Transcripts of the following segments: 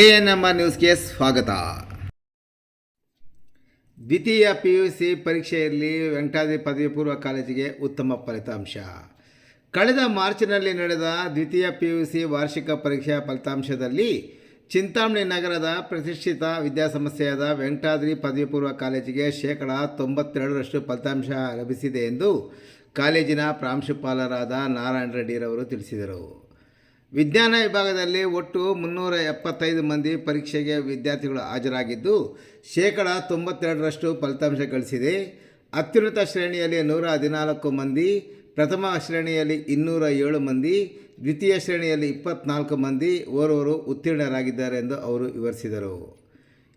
A N M R ನ್ಯೂಸ್ಗೆ ಸ್ವಾಗತ. ದ್ವಿತೀಯ ಪಿ ಯು ಸಿ ಪರೀಕ್ಷೆಯಲ್ಲಿ ವೆಂಕಟಾದ್ರಿ ಪದವಿ ಪೂರ್ವ ಕಾಲೇಜಿಗೆ ಉತ್ತಮ ಫಲಿತಾಂಶ. ಕಳೆದ ಮಾರ್ಚ್ನಲ್ಲಿ ನಡೆದ ದ್ವಿತೀಯ ಪಿ ಯು ಸಿ ವಾರ್ಷಿಕ ಪರೀಕ್ಷೆಯ ಫಲಿತಾಂಶದಲ್ಲಿ ಚಿಂತಾಮಣಿ ನಗರದ ಪ್ರತಿಷ್ಠಿತ ವಿದ್ಯಾಸಂಸ್ಥೆಯಾದ ವೆಂಕಟಾದ್ರಿ ಪದವಿ ಪೂರ್ವ ಕಾಲೇಜಿಗೆ ಶೇಕಡ ತೊಂಬತ್ತೆರಡರಷ್ಟು ಫಲಿತಾಂಶ ಲಭಿಸಿದೆ ಎಂದು ಕಾಲೇಜಿನ ಪ್ರಾಂಶುಪಾಲರಾದ ನಾರಾಯಣ ರೆಡ್ಡಿರವರು ತಿಳಿಸಿದರು. ವಿಜ್ಞಾನ ವಿಭಾಗದಲ್ಲಿ ಒಟ್ಟು ಮುನ್ನೂರ ಎಪ್ಪತ್ತೈದು ಮಂದಿ ಪರೀಕ್ಷೆಗೆ ವಿದ್ಯಾರ್ಥಿಗಳು ಹಾಜರಾಗಿದ್ದು, ಶೇಕಡ ತೊಂಬತ್ತೆರಡರಷ್ಟು ಫಲಿತಾಂಶ ಗಳಿಸಿದೆ. ಅತ್ಯುನ್ನತ ಶ್ರೇಣಿಯಲ್ಲಿ ನೂರ ಹದಿನಾಲ್ಕು ಮಂದಿ, ಪ್ರಥಮ ಶ್ರೇಣಿಯಲ್ಲಿ ಇನ್ನೂರ ಏಳು ಮಂದಿ, ದ್ವಿತೀಯ ಶ್ರೇಣಿಯಲ್ಲಿ ಇಪ್ಪತ್ನಾಲ್ಕು ಮಂದಿ ಓರ್ವರು ಉತ್ತೀರ್ಣರಾಗಿದ್ದಾರೆ ಎಂದು ಅವರು ವಿವರಿಸಿದರು.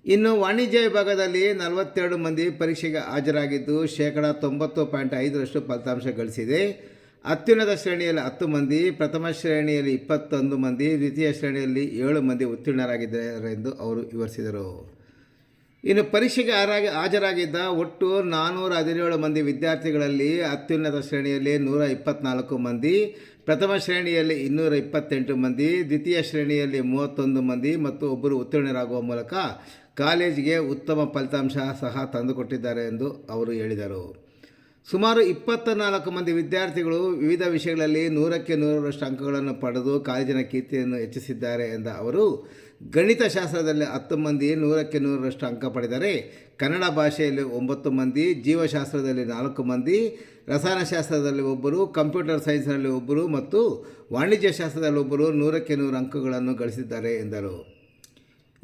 ಇನ್ನು ವಾಣಿಜ್ಯ ವಿಭಾಗದಲ್ಲಿ ನಲವತ್ತೆರಡು ಮಂದಿ ಪರೀಕ್ಷೆಗೆ ಹಾಜರಾಗಿದ್ದು, ಶೇಕಡ ತೊಂಬತ್ತು ಪಾಯಿಂಟ್ ಐದರಷ್ಟು ಫಲಿತಾಂಶ ಗಳಿಸಿದೆ. ಅತ್ಯುನ್ನತ ಶ್ರೇಣಿಯಲ್ಲಿ ಹತ್ತು ಮಂದಿ, ಪ್ರಥಮ ಶ್ರೇಣಿಯಲ್ಲಿ ಇಪ್ಪತ್ತೊಂದು ಮಂದಿ, ದ್ವಿತೀಯ ಶ್ರೇಣಿಯಲ್ಲಿ ಏಳು ಮಂದಿ ಉತ್ತೀರ್ಣರಾಗಿದ್ದಾರೆ ಎಂದು ಅವರು ವಿವರಿಸಿದರು. ಇನ್ನು ಪರೀಕ್ಷೆಗೆ ಹಾರಾಗಿ ಹಾಜರಾಗಿದ್ದ ಒಟ್ಟು ನಾನ್ನೂರ ಹದಿನೇಳು ಮಂದಿ ವಿದ್ಯಾರ್ಥಿಗಳಲ್ಲಿ ಅತ್ಯುನ್ನತ ಶ್ರೇಣಿಯಲ್ಲಿ ನೂರ ಇಪ್ಪತ್ತ್ನಾಲ್ಕು ಮಂದಿ, ಪ್ರಥಮ ಶ್ರೇಣಿಯಲ್ಲಿ ಇನ್ನೂರ ಇಪ್ಪತ್ತೆಂಟು ಮಂದಿ, ದ್ವಿತೀಯ ಶ್ರೇಣಿಯಲ್ಲಿ ಮೂವತ್ತೊಂದು ಮಂದಿ ಮತ್ತು ಒಬ್ಬರು ಉತ್ತೀರ್ಣರಾಗುವ ಮೂಲಕ ಕಾಲೇಜಿಗೆ ಉತ್ತಮ ಫಲಿತಾಂಶ ಸಹ ತಂದುಕೊಟ್ಟಿದ್ದಾರೆ ಎಂದು ಅವರು ಹೇಳಿದರು. ಸುಮಾರು ಇಪ್ಪತ್ತ ನಾಲ್ಕು ಮಂದಿ ವಿದ್ಯಾರ್ಥಿಗಳು ವಿವಿಧ ವಿಷಯಗಳಲ್ಲಿ ನೂರಕ್ಕೆ ನೂರರಷ್ಟು ಅಂಕಗಳನ್ನು ಪಡೆದು ಕಾಲೇಜಿನ ಕೀರ್ತಿಯನ್ನು ಹೆಚ್ಚಿಸಿದ್ದಾರೆ ಎಂದ ಅವರು ಗಣಿತಶಾಸ್ತ್ರದಲ್ಲಿ ಹತ್ತು ಮಂದಿ ನೂರಕ್ಕೆ ನೂರರಷ್ಟು ಅಂಕ ಪಡೆದರೆ ಕನ್ನಡ ಭಾಷೆಯಲ್ಲಿ ಒಂಬತ್ತು ಮಂದಿ, ಜೀವಶಾಸ್ತ್ರದಲ್ಲಿ ನಾಲ್ಕು ಮಂದಿ, ರಸಾಯನಶಾಸ್ತ್ರದಲ್ಲಿ ಒಬ್ಬರು, ಕಂಪ್ಯೂಟರ್ ಸೈನ್ಸ್ನಲ್ಲಿ ಒಬ್ಬರು ಮತ್ತು ವಾಣಿಜ್ಯ ಶಾಸ್ತ್ರದಲ್ಲಿ ಒಬ್ಬರು ನೂರಕ್ಕೆ ನೂರು ಅಂಕಗಳನ್ನು ಗಳಿಸಿದ್ದಾರೆ ಎಂದರು.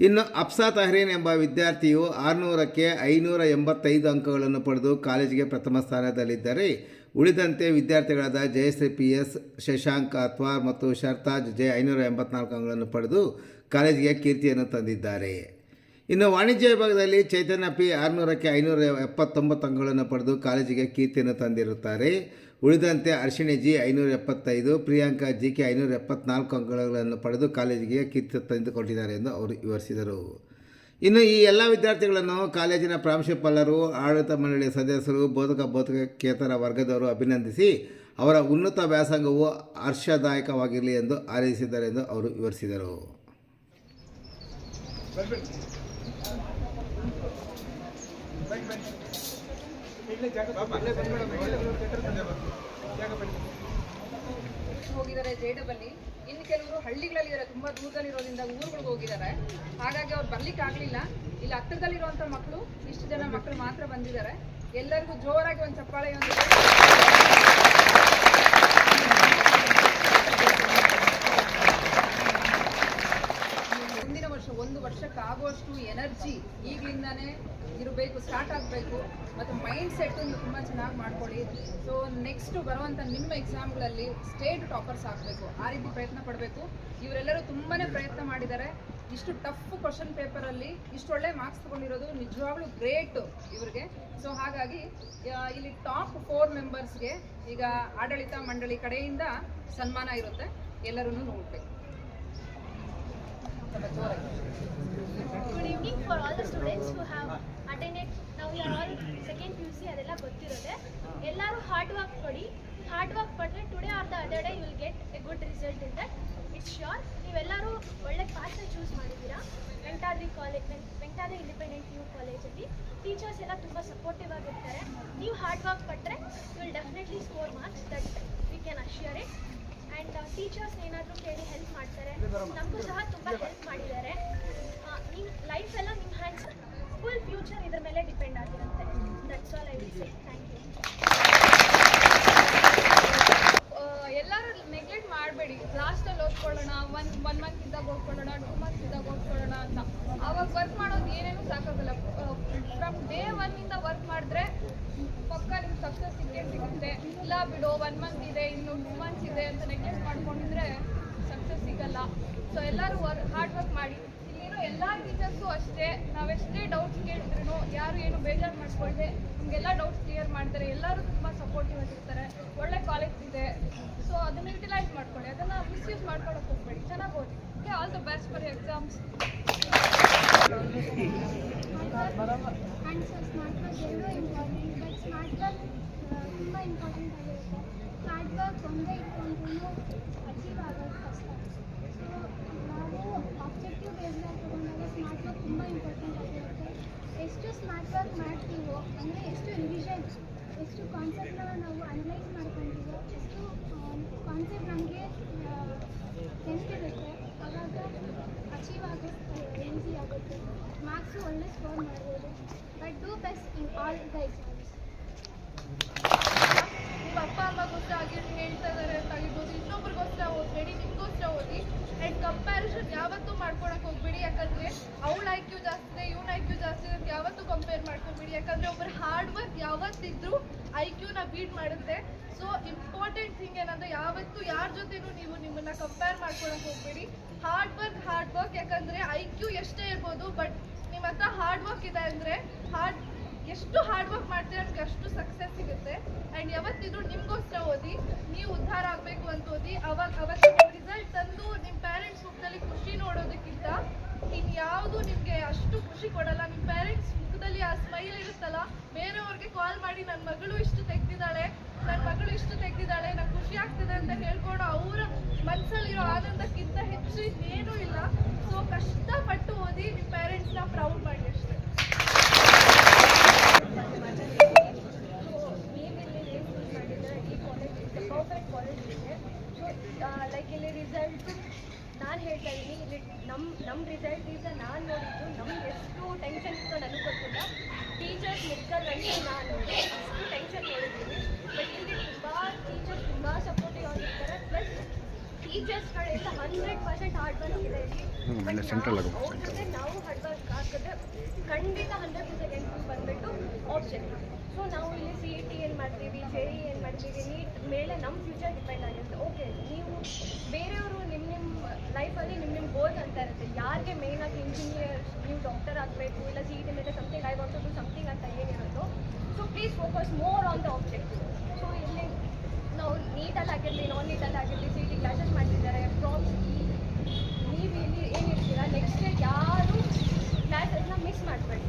ಇನ್ನು ಅಪ್ಸಾ ತಹರೀನ್ ಎಂಬ ವಿದ್ಯಾರ್ಥಿಯು ಆರುನೂರಕ್ಕೆ ಐನೂರ ಎಂಬತ್ತೈದು ಅಂಕಗಳನ್ನು ಪಡೆದು ಕಾಲೇಜಿಗೆ ಪ್ರಥಮ ಸ್ಥಾನದಲ್ಲಿದ್ದರೆ, ಉಳಿದಂತೆ ವಿದ್ಯಾರ್ಥಿಗಳಾದ ಜಯಶ್ರೀ ಪಿ ಎಸ್, ಶಶಾಂಕ್ ಅಥ್ವಾರ್ ಮತ್ತು ಶರ್ತಾಜ್ ಜೆ ಐನೂರ ಎಂಬತ್ನಾಲ್ಕು ಅಂಕಗಳನ್ನು ಪಡೆದು ಕಾಲೇಜಿಗೆ ಕೀರ್ತಿಯನ್ನು ತಂದಿದ್ದಾರೆ. ಇನ್ನು ವಾಣಿಜ್ಯ ವಿಭಾಗದಲ್ಲಿ ಚೈತನ್ಯ ಪಿ ಆರುನೂರಕ್ಕೆ ಐನೂರ ಎಪ್ಪತ್ತೊಂಬತ್ತು ಅಂಕಗಳನ್ನು ಪಡೆದು ಕಾಲೇಜಿಗೆ ಕೀರ್ತಿಯನ್ನು ತಂದಿರುತ್ತಾರೆ. ಉಳಿದಂತೆ ಅರ್ಶಿಣಿ ಜಿ ಐನೂರ ಎಪ್ಪತ್ತೈದು, ಪ್ರಿಯಾಂಕಾ ಜಿ ಕೆ ಐನೂರ ಎಪ್ಪತ್ನಾಲ್ಕು ಅಂಕಗಳನ್ನು ಪಡೆದು ಕಾಲೇಜಿಗೆ ಕೀರ್ತಿ ತಂದುಕೊಟ್ಟಿದ್ದಾರೆ ಎಂದು ಅವರು ವಿವರಿಸಿದರು. ಇನ್ನು ಈ ಎಲ್ಲ ವಿದ್ಯಾರ್ಥಿಗಳನ್ನು ಕಾಲೇಜಿನ ಪ್ರಾಂಶುಪಾಲರು, ಆಡಳಿತ ಮಂಡಳಿಯ ಸದಸ್ಯರು, ಬೋಧಕ ಬೋಧಕೇತರ ವರ್ಗದವರು ಅಭಿನಂದಿಸಿ ಅವರ ಉನ್ನತ ವ್ಯಾಸಂಗವು ಹರ್ಷದಾಯಕವಾಗಿರಲಿ ಎಂದು ಹಾರೈಸಿದ್ದಾರೆ ಎಂದು ಅವರು ವಿವರಿಸಿದರು. ಹೋಗಿದ್ದಾರೆ ಜೇಡಬಲ್ಲಿ ಇನ್ನು ಕೆಲವರು ಹಳ್ಳಿಗಳಲ್ಲಿ ಇದ್ದಾರೆ ತುಂಬಾ ದೂರದಲ್ಲಿರೋದ್ರಿಂದ ಊರುಗಳಿಗೆ ಹೋಗಿದ್ದಾರೆ. ಹಾಗಾಗಿ ಅವ್ರು ಬರ್ಲಿಕ್ಕೆ ಆಗ್ಲಿಲ್ಲ. ಇಲ್ಲಿ ಹತ್ತಿರದಲ್ಲಿರುವಂತ ಮಕ್ಕಳು, ಇಷ್ಟು ಜನ ಮಕ್ಕಳು ಮಾತ್ರ ಬಂದಿದ್ದಾರೆ. ಎಲ್ಲರಿಗೂ ಜೋರಾಗಿ ಒಂದು ಚಪ್ಪಾಳೆ ಒಂದು ಮುಂದಿನ ವರ್ಷ, ಒಂದು ವರ್ಷಕ್ಕಾಗುವಷ್ಟು ಎನರ್ಜಿ ಎನರ್ಜಿ ಈಗಲಿಂದಾನೇ ಇರಬೇಕು ಸ್ಟಾರ್ಟ್ ಆಗಬೇಕು, ಮತ್ತು ಮೈಂಡ್ ಸೆಟ್ ತುಂಬ ಚೆನ್ನಾಗಿ ಮಾಡ್ಕೊಳ್ಳಿ. ಸೊ ನೆಕ್ಸ್ಟ್ ಬರುವಂಥ ನಿಮ್ಮ ಎಕ್ಸಾಮ್ಗಳಲ್ಲಿ ಸ್ಟೇಟ್ ಟಾಪರ್ಸ್ ಆಗಬೇಕು. ಆ ರೀತಿ ಪ್ರಯತ್ನ ಪಡಬೇಕು. ಇವರೆಲ್ಲರೂ ತುಂಬಾ ಪ್ರಯತ್ನ ಮಾಡಿದ್ದಾರೆ. ಇಷ್ಟು ಟಫ್ ಕ್ವಶನ್ ಪೇಪರಲ್ಲಿ ಇಷ್ಟು ಒಳ್ಳೆ ಮಾರ್ಕ್ಸ್ ತೊಗೊಂಡಿರೋದು ನಿಜವಾಗ್ಲೂ ಗ್ರೇಟ್ ಇವ್ರಿಗೆ. ಸೊ ಹಾಗಾಗಿ ಇಲ್ಲಿ ಟಾಪ್ ಫೋರ್ ಮೆಂಬರ್ಸ್ಗೆ ಈಗ ಆಡಳಿತ ಮಂಡಳಿ ಕಡೆಯಿಂದ ಸನ್ಮಾನ ಇರುತ್ತೆ. ಎಲ್ಲರೂ ನೋಡಬೇಕು. Good evening for all the students who have attended ನಾವು are all second P U C ಅದೆಲ್ಲ ಗೊತ್ತಿರುತ್ತೆ ಎಲ್ಲರೂ ಹಾರ್ಡ್ ವರ್ಕ್ ಕೊಡಿ. ಹಾರ್ಡ್ ವರ್ಕ್ ಪಟ್ಟರೆ today or the other day will get a good result in that it's sure ನೀವೆಲ್ಲರೂ ಒಳ್ಳೆ ಪಾಸ್ನ choose ಮಾಡಿದ್ದೀರಾ. Venkatadri college Venkatadri independent U ಕಾಲೇಜಲ್ಲಿ ಟೀಚರ್ಸ್ ಎಲ್ಲ ತುಂಬ ಸಪೋರ್ಟಿವ್ ಆಗಿರ್ತಾರೆ. ನೀವು ಹಾರ್ಡ್ ವರ್ಕ್ ಪಟ್ಟರೆ you will definitely score marks that we can assure it and teachers ಏನಾದರೂ ಕೇಳಿ ಹೆಲ್ಪ್ ನಮಗೂ ಸಹ ತುಂಬ ಹೆಲ್ಪ್ ಮಾಡಿದ್ದಾರೆ. ನಿಮ್ಮ ಲೈಫ್ ಎಲ್ಲ ನಿಮ್ಮ ಹ್ಯಾಂಡ್ಸ್ ಫುಲ್ ಫ್ಯೂಚರ್ ಇದ್ರ ಮೇಲೆ ಡಿಪೆಂಡ್ ಆಗಿರುತ್ತೆ. That's all I will say thank you ಎಲ್ಲರೂ ನೆಗ್ಲೆಕ್ಟ್ ಮಾಡಬೇಡಿ. ಲಾಸ್ಟಲ್ಲಿ ಓದ್ಕೊಳ್ಳೋಣ ಒನ್ ಒನ್ ಮಂತ್ ಇದ್ದಾಗ ಓದ್ಕೊಳ್ಳೋಣ ಟೂ ಮಂತ್ ಇದ್ದಾಗ ಓದ್ಕೊಳ್ಳೋಣ ಅಂತ. ಅವಾಗ ವರ್ಕ್ ಮಾಡೋದು ಏನೇನು ಸಾಕಾಗಲ್ಲ. ಫ್ರಮ್ ಡೇ ಒನ್ನಿಂದ ವರ್ಕ್ ಮಾಡಿದ್ರೆ ಪಕ್ಕ ನಿಮ್ಗೆ ಸಕ್ಸಸ್ ಸಿಕ್ಕೇ ಸಿಗುತ್ತೆ. ಇಲ್ಲ ಬಿಡು ಒನ್ ಮಂತ್ ಇದೆ, ಇನ್ನು ಟೂ ಮಂತ್ಸ್ ಇದೆ ಅಂತ ನೆಗ್ಲೆಕ್ಟ್ ಮಾಡ್ಕೊಂಡಿದ್ರೆ ಸಕ್ಸಸ್ ಸಿಗಲ್ಲ. ಸೊ ಎಲ್ಲರೂ ವರ್ಕ್ ಹಾರ್ಡ್ ವರ್ಕ್ ಮಾಡಿ. ಇಲ್ಲಿರೋ ಎಲ್ಲ ಟೀಚರ್ಸು ಅಷ್ಟೇ ನಾವೆಷ್ಟೇ ಡೌಟ್ಸ್ ಕೇಳಿದ್ರು ಯಾರು ಏನು ಬೇಜಾರು ಮಾಡ್ಕೊಳ್ದೆ, ನಮಗೆಲ್ಲ ಡೌಟ್ಸ್ ಕ್ಲಿಯರ್ ಮಾಡ್ತಾರೆ. ಎಲ್ಲರೂ ತುಂಬ ಸಪೋರ್ಟಿವ್ ಆಗಿರ್ತಾರೆ. ಒಳ್ಳೆ ಕಾಲೇಜ್ ಇದೆ. ಸೊ ಅದನ್ನು ಯುಟಿಲೈಸ್ ಮಾಡ್ಕೊಳ್ಳಿ. ಅದನ್ನು ಮಿಸ್ಯೂಸ್ ಮಾಡ್ಕೊಳಕ್ಕೆ ಹೋಗ್ಬೇಡಿ. ಚೆನ್ನಾಗಿ ಓದಿ. Okay all the best for exams and smart work important but smart work ತುಂಬ ಇಂಪಾರ್ಟೆಂಟ್ ಆಗಿರುತ್ತೆ. ಹಾರ್ಡ್ ವರ್ಕ್ ಒಂದೇ ಇಟ್ಕೊಂಡ್ರೂ ಅಚೀವ್ ಆಗೋದು ಕಷ್ಟ ಸೊ ನಾವು ಆಬ್ಜೆಕ್ಟಿವ್ ಬೇಸ್ದಾಗ ತಗೊಂಡಾಗ ಸ್ಮಾರ್ಟ್ ವರ್ಕ್ ತುಂಬ ಇಂಪಾರ್ಟೆಂಟ್ ಆಗಿರುತ್ತೆ ಎಷ್ಟು ಸ್ಮಾರ್ಟ್ ವರ್ಕ್ ಮಾಡ್ತೀವೋ ಅಂದರೆ ಎಷ್ಟು ರಿವಿಷನ್ ಎಷ್ಟು ಕಾನ್ಸೆಪ್ಟ್ನ ನಾವು ಅನಲೈಸ್ ಮಾಡ್ಕೊತೀವೋ ಎಷ್ಟು ಕಾನ್ಸೆಪ್ಟ್ ನಮಗೆ ನೆನಪಿರುತ್ತೆ ಆವಾಗ ಅಚೀವ್ ಆಗುತ್ತೆ ಈಸಿ ಆಗುತ್ತೆ ಮಾರ್ಕ್ಸು ಒಳ್ಳೆ ಸ್ಕೋರ್ ಮಾಡ್ಬೋದು but do best in all the exams ನಿಮ್ಮ ಅಪ್ಪ ಅಮ್ಮಗೋಸ್ಕರ ನೀವು ಹೇಳ್ತಾ ಇದ್ದಾರೆ ಅಂತ ಆಗಿರ್ಬೋದು. ಇನ್ನೊಬ್ರಿಗೋಸ್ಕರ ಓದಬೇಡಿ ನಿಮಗೋಸ್ಕರ ಓದಿ ಆ್ಯಂಡ್ ಕಂಪ್ಯಾರಿಸನ್ ಯಾವತ್ತೂ ಮಾಡ್ಕೊಳಕ್ಕೆ ಹೋಗ್ಬೇಡಿ. ಯಾಕಂದರೆ ಅವಳ ಐ ಕ್ಯೂ ಜಾಸ್ತಿ ಇದೆ, ಇವ್ನ ಐ ಕ್ಯೂ ಜಾಸ್ತಿ ಇದೆ ಅಂತ ಯಾವತ್ತೂ ಕಂಪೇರ್ ಮಾಡ್ಕೊಬೇಡಿ. ಯಾಕಂದರೆ ಒಬ್ಬರ ಹಾರ್ಡ್ ವರ್ಕ್ ಯಾವತ್ತಿದ್ರೂ ಐ ಕ್ಯೂನ ಬೀಟ್ ಮಾಡುತ್ತೆ ಸೊ ಇಂಪಾರ್ಟೆಂಟ್ ಥಿಂಗ್ ಏನಂದರೆ ಯಾವತ್ತೂ ಯಾರ ಜೊತೆನೂ ನೀವು ನಿಮ್ಮನ್ನ ಕಂಪೇರ್ ಮಾಡ್ಕೊಳಕ್ಕೆ ಹೋಗ್ಬೇಡಿ. ಹಾರ್ಡ್ ವರ್ಕ್ ಹಾರ್ಡ್ ವರ್ಕ್ ಯಾಕಂದರೆ ಐ ಕ್ಯೂ ಎಷ್ಟೇ ಇರ್ಬೋದು ಬಟ್ ನಿಮ್ಮ ಹತ್ರ ಹಾರ್ಡ್ ವರ್ಕ್ ಇದೆ ಅಂದರೆ ಹಾರ್ಡ್ ಎಷ್ಟು ಹಾರ್ಡ್ ವರ್ಕ್ ಮಾಡ್ತೀರ ನಿಮ್ಗೆ ಅಷ್ಟು ಸಕ್ಸಸ್ ಸಿಗುತ್ತೆ. ಆ್ಯಂಡ್ ಯಾವತ್ತಿದ್ರು ನಿಮಗೋಸ್ಕರ ಓದಿ, ನೀವು ಉದ್ಧಾರ ಆಗಬೇಕು ಅಂತ ಓದಿ, ಅವಾಗ ಅವತ್ತು ರಿಸಲ್ಟ್ ತಂದು ನಿಮ್ಮ ಪೇರೆಂಟ್ಸ್ ಮುಖದಲ್ಲಿ ಖುಷಿ ನೋಡೋದಕ್ಕಿಂತ ಇನ್ಯಾವುದು ನಿಮಗೆ ಅಷ್ಟು ಖುಷಿ ಕೊಡಲ್ಲ. ನಿಮ್ಮ ಪೇರೆಂಟ್ಸ್ ಮುಖದಲ್ಲಿ ಆ ಸ್ಮೈಲ್ ಇರುತ್ತಲ್ಲ, ಬೇರೆಯವ್ರಿಗೆ ಕಾಲ್ ಮಾಡಿ ನನ್ನ ಮಗಳು ಇಷ್ಟು ತೆಗ್ದಿದ್ದಾಳೆ ನನ್ನ ಮಗಳು ಇಷ್ಟು ತೆಗ್ದಿದ್ದಾಳೆ, ನಂಗೆ ಖುಷಿ ಆಗ್ತಿದೆ ಅಂತ ಹೇಳ್ಕೊಂಡು ಅವರ ಮನಸ್ಸಲ್ಲಿರೋ ಆನಂದಕ್ಕಿಂತ ಹೆಚ್ಚು ಇನ್ನೇನೂ ಇಲ್ಲ. ಸೊ ಕಷ್ಟಪಟ್ಟು ಓದಿ ನಿಮ್ಮ ಪೇರೆಂಟ್ಸ್ನ ಪ್ರೌಡ್ ಮಾಡಿ ಅಷ್ಟೇ ನೀವಿಲ್ಲಿ ಏನು ಮಾಡಿದ್ರೆ ಈ ಕಾಲೇಜ್ ಪರ್ಫೆಕ್ಟ್ ಕಾಲೇಜ್ ಇದೆ ಸೊ ಲೈಕ್ ಇಲ್ಲಿ ರಿಸಲ್ಟ್ ನಾನು ಹೇಳ್ತಾ ಇದ್ದೀನಿ ಇಲ್ಲಿ ನಮ್ಮ ನಮ್ಮ ರಿಸಲ್ಟ್ ಈಗ ನಾನು ನೋಡಿದ್ದು ನಮ್ಗೆ ಎಷ್ಟು ಟೆನ್ಷನ್ ಇತ್ತು ನನಗೆ ಗೊತ್ತಿಲ್ಲ ಮುಖದಲ್ಲಿ ನಾನು ಅಷ್ಟು ಟೆನ್ಷನ್ ನೋಡಿದ್ದೀನಿ. ಬಟ್ ಇಲ್ಲಿ ತುಂಬ ಟೀಚರ್ಸ್ ತುಂಬ ಸಪೋರ್ಟಿವ್ ಆಗಿರ್ತಾರೆ. ಪ್ಲಸ್ ಟೀಚರ್ಸ್ ಕಡೆಯಿಂದ ಹಂಡ್ರೆಡ್ ಪರ್ಸೆಂಟ್ ಹಾರ್ಡ್ ವರ್ಕ್ ಇದೆ ಇಲ್ಲಿ. ಬಟ್ ಅವ್ರ ಜೊತೆ ನಾವು ಹಾರ್ಡ್ ವರ್ಕ್ ಹಾಕಿದ್ರೆ ಖಂಡಿತ ಹಂಡ್ರೆಡ್ ಪರ್ಸೆಂಟ್ ಬಂದ್ಬಿಟ್ಟು ಆಪ್ಷನ್ ಸೊ ನಾವು ಇಲ್ಲಿ ಸಿ ಇ ಟಿ ಏನು ಮಾಡ್ತೀವಿ ಜೆ ಇ ಏನು ಮಾಡ್ತೀವಿ ನೀಟ್ ಮೇಲೆ ನಮ್ಮ ಫ್ಯೂಚರ್ ಡಿಪೆಂಡ್ ಆಗಿರುತ್ತೆ. ಓಕೆ ನೀವು ಬೇರೆಯವರು ನಿಮ್ಮ ನಿಮ್ಮ ಲೈಫಲ್ಲಿ ನಿಮ್ಮ ನಿಮ್ಮ ಗೋಲ್ಸ್ ಅಂತ ಇರುತ್ತೆ. ಯಾರಿಗೆ ಮೇಯ್ನಾಗಿ ಇಂಜಿನಿಯರ್ಸ್ ನೀವು ಡಾಕ್ಟರ್ ಆಗಬೇಕು ಇಲ್ಲ ಸಿ ಇ ಟಿ ಮೇಲೆ something I want to something ಅಂತ please focus more on the object so ಇಲ್ಲಿ ನಾವು ನೀಟಲ್ಲಿ ಆಗಿರಲಿ ನಾನ್ ನೀಟಲ್ಲಿ ಆಗಿರಲಿ ಸಿ ಟಿ ಕ್ಲಾಸಸ್ ಮಾಡ್ತಿದ್ದಾರೆ ಪ್ರಾಮ್ಸ್ ನೀವು ಇಲ್ಲಿ ಏನಿರ್ತೀರ ನೆಕ್ಸ್ಟ್ ಯಾರು ಕ್ಲಾಸಸ್ನ ಮಿಸ್ ಮಾಡಬೇಡಿ.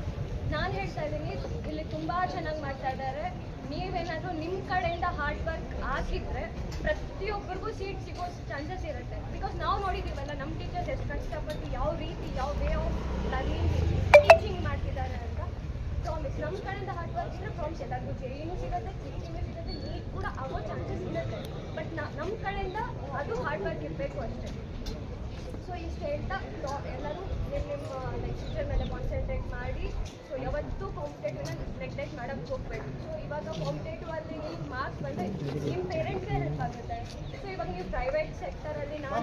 ನಾನು ಹೇಳ್ತಾ ಇದ್ದೀನಿ, ಇಲ್ಲಿ ತುಂಬ ಚೆನ್ನಾಗಿ ಮಾಡ್ತಾ ಇದ್ದಾರೆ. ನೀವೇನಾದರೂ ನಿಮ್ಮ ಕಡೆಯಿಂದ ಹಾರ್ಡ್ ವರ್ಕ್ ಹಾಕಿದರೆ ಪ್ರತಿಯೊಬ್ಬರಿಗೂ ಸೀಟ್ ಸಿಗೋ ಚಾನ್ಸಸ್ ಇರುತ್ತೆ. ಬಿಕಾಸ್ ನಾವು ನೋಡಿದ್ದೀವಲ್ಲ ನಮ್ಮ ಟೀಚರ್ಸ್ ಎಷ್ಟು ಕಷ್ಟಪಟ್ಟು ಯಾವ ರೀತಿ, ಯಾವ ವೇ ಆಫ್ ಲರ್ನಿಂಗ್ ಟೀಚಿಂಗ್ ಮಾಡ್ತಿದ್ದಾರೆ ಪ್ರಾಮಿಸ್ ನಮ್ಮ ಕಡೆಯಿಂದ ಹಾರ್ಡ್ ವರ್ಕ್ ಇದ್ರೆ ಪ್ರಾಮಿಸ್ ಎಲ್ಲರಿಗೂ ಜೆಯಿನೂ ಸಿಗುತ್ತೆ ಟೀಚಿಂಗು ಸಿಗುತ್ತೆ ನೀಟ್ ಕೂಡ ಆಗೋ ಚಾನ್ಸಸ್ ಇರುತ್ತೆ. ಬಟ್ ನಮ್ಮ ಕಡೆಯಿಂದ ಅದು ಹಾರ್ಡ್ ವರ್ಕ್ ಇರಬೇಕು ಅಷ್ಟೇ. ಸೊ ಇಷ್ಟು ಹೇಳ್ತಾ ಎಲ್ಲರೂ ನಿಮ್ಮ ನಿಮ್ಮ ಲೈಕ್ ಫ್ಯೂಚರ್ ಮೇಲೆ ಕಾನ್ಸಂಟ್ರೇಟ್ ಮಾಡಿ ಸೊ ಯಾವತ್ತೂ ಕಾಂಪಿಟೇಟಿವ್ನ ನೆಗ್ಲೆಕ್ಟ್ ಮಾಡೋಕ್ಕೆ ಹೋಗಬೇಕು ಸೊ ಇವಾಗ ಕಾಂಪಿಟೇಟಿವ್ ಅಲ್ಲಿ ಮಾರ್ಕ್ಸ್ ಬಂದರೆ ನಿಮ್ಮ ಪೇರೆಂಟ್ಸೇ ಹೆಲ್ಪ್ ಆಗುತ್ತೆ. ಸೊ ಇವಾಗ ನೀವು ಪ್ರೈವೇಟ್ ಸೆಕ್ಟರಲ್ಲಿ ನಾನು